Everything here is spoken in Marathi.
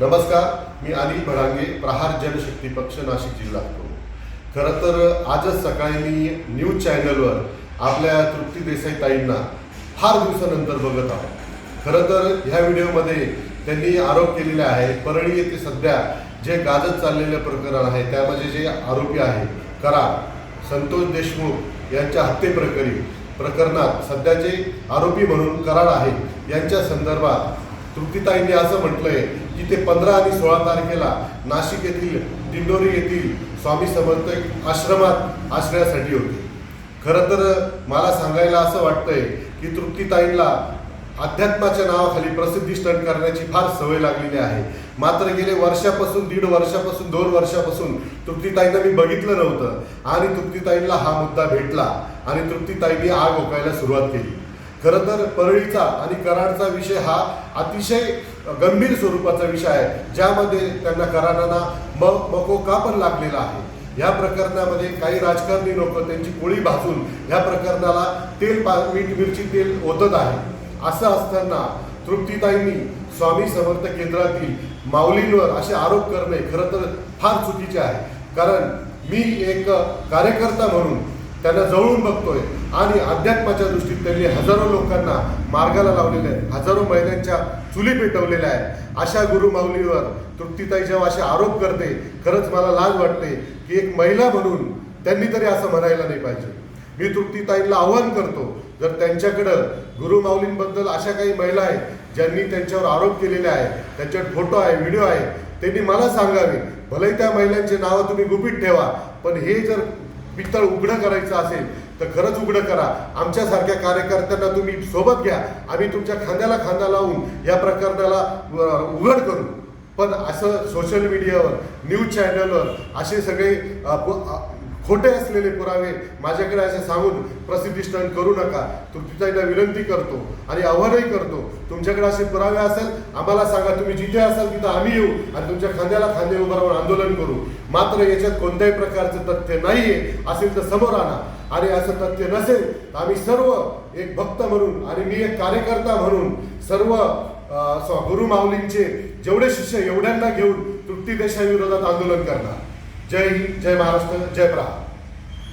नमस्कार मी अनिल भडांगे प्रहार जनशक्ती पक्ष नाशिक जिल्हा. खरं तर आजच सकाळी मी न्यूज चॅनलवर आपल्या तृप्ती देसाई ताईंना फार दिवसानंतर बघत आहोत. खरं तर ह्या व्हिडिओमध्ये त्यांनी आरोप केलेले आहे परळी येथे सध्या जे गाजत चाललेले प्रकरण आहे त्यामध्ये जे आरोपी आहे करा संतोष देशमुख यांच्या हत्येप्रकरी प्रकरणात सध्याचे आरोपी म्हणून कराड आहे यांच्या संदर्भात तृप्तीताईंनी असं म्हटलंय की ते पंधरा आणि सोळा तारखेला नाशिक येथील दिंडोरी येथील स्वामी समर्थ आश्रमात आश्रयासाठी होते. खरं तर मला सांगायला असं वाटतंय की तृप्तीताईंना अध्यात्माच्या नावाखाली प्रसिद्धी स्टंट करण्याची फार सवय लागलेली आहे. मात्र गेले वर्षापासून दीड वर्षापासून दोन वर्षापासून तृप्तीताईंना मी बघितलं नव्हतं आणि तृप्तीताईंना हा मुद्दा भेटला आणि तृप्तीताईंनी आग ओकायला सुरुवात केली. खरं तर परळीचा आणि कराडचा विषय हा अतिशय गंभीर स्वरूपाचा विषय आहे. ज्यामध्ये त्यांना कराडांना म मकोका पण लागलेला आहे? या प्रकरणामध्ये काही राजकारणी लोक त्यांची पोळी भाजून ह्या प्रकरणाला तेल पा मीठ मिरची तेल ओतत आहे असं असताना तृप्तीताईंनी स्वामी समर्थ केंद्रातील माऊलींवर असे आरोप करणे खरं तर फार चुकीचे आहे. कारण मी एक कार्यकर्ता म्हणून त्यांना जवळून बघतोय. आणि अध्यात्माच्या दृष्टीत त्यांनी हजारो लोकांना मार्गाला लावलेले आहे हजारो महिलांच्या चुली पेटवलेल्या आहेत. अशा गुरुमाऊलीवर तृप्तीताई जेव्हा असे आरोप करते खरंच मला लाज वाटते की एक महिला म्हणून त्यांनी तरी असं म्हणायला नाही पाहिजे. मी तृप्तीताईंना आव्हान करतो जर त्यांच्याकडं गुरुमाऊलींबद्दल अशा काही महिला आहेत ज्यांनी त्यांच्यावर आरोप केलेले आहे त्यांच्यावर फोटो आहे व्हिडिओ आहे त्यांनी मला सांगावे भलेही त्या महिलांचे नावं तुम्ही गुपित ठेवा पण हे जर पितळ उघडं करायचं असेल तर खरंच उघडं करा. आमच्यासारख्या कार्यकर्त्यांना तुम्ही सोबत घ्या. आम्ही तुमच्या खांद्याला खांदा लावून या प्रकरणाला उघड करू. पण असं सोशल मीडियावर न्यूज चॅनलवर असे सगळे खोटे असलेले पुरावे माझ्याकडे असे सांगून प्रसिद्धी करू नका. तृप्तीताईंना विनंती करतो आणि आव्हानही करतो. तुमच्याकडे असे पुरावे असेल आम्हाला सांगा तुम्ही जिथे असाल तिथं आम्ही येऊ आणि तुमच्या खांद्याला खांदे उभं राहून आंदोलन करू. मात्र याच्यात कोणत्याही प्रकारचं तथ्य नाहीये असेल तर समोर आणा. आणि असं तथ्य नसेल तर आम्ही सर्व एक भक्त म्हणून आणि मी एक कार्यकर्ता म्हणून सर्व गुरु माऊलींचे जेवढे शिष्य एवढ्यांना घेऊन तृप्ती देशाविरोधात आंदोलन करणार. जय हिंद जय महाराष्ट्र जय प्रा